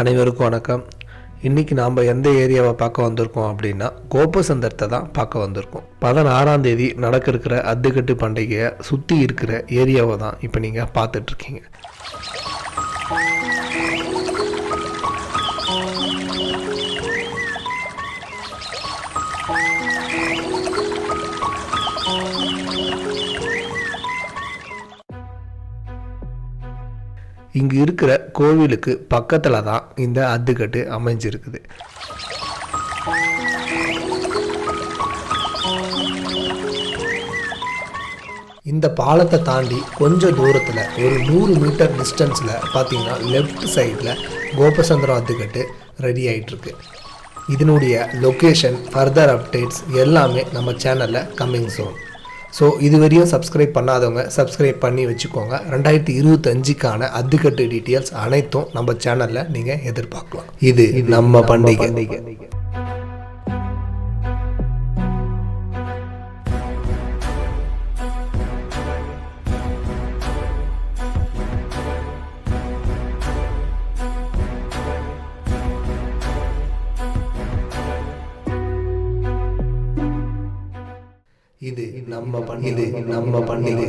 அனைவருக்கும் வணக்கம். இன்றைக்கி நாம் எந்த ஏரியாவை பார்க்க வந்திருக்கோம் அப்படின்னா கோபசந்தரத்தை தான் பார்க்க வந்திருக்கோம். பதினாறாம் தேதி நடக்க இருக்கிற அத்துக்கட்டு பண்டிகையை சுற்றி இருக்கிற ஏரியாவை தான் இப்போ நீங்கள் பார்த்துட்ருக்கீங்க இங்கு இருக்கிற கோவிலுக்கு பக்கத்தில் தான் இந்த அத்துக்கட்டு அமைஞ்சிருக்குது. இந்த பாலத்தை தாண்டி கொஞ்சம் தூரத்தில் ஒரு நூறு மீட்டர் டிஸ்டன்ஸில் பார்த்தீங்கன்னா லெஃப்ட் சைடில் கோபசந்திரம் அத்துக்கட்டு ரெடி ஆகிட்டுருக்கு இதனுடைய லொக்கேஷன் ஃபர்தர் அப்டேட்ஸ் எல்லாமே நம்ம சேனலில் கம்மிங் சோன் ஸோ இதுவரையும் சப்ஸ்கிரைப் பண்ணாதவங்க சப்ஸ்கிரைப் பண்ணி வச்சுக்கோங்க. ரெண்டாயிரத்தி இருபத்தஞ்சுக்கான அத்துக்கட்டு டீட்டெயில்ஸ் அனைத்தும் நம்ம சேனலில் நீங்கள் எதிர்பார்க்கலாம். இது நம்ம பண்டிகை. இது நம்ம பண்டிகை இது நம்ம பண்டிகை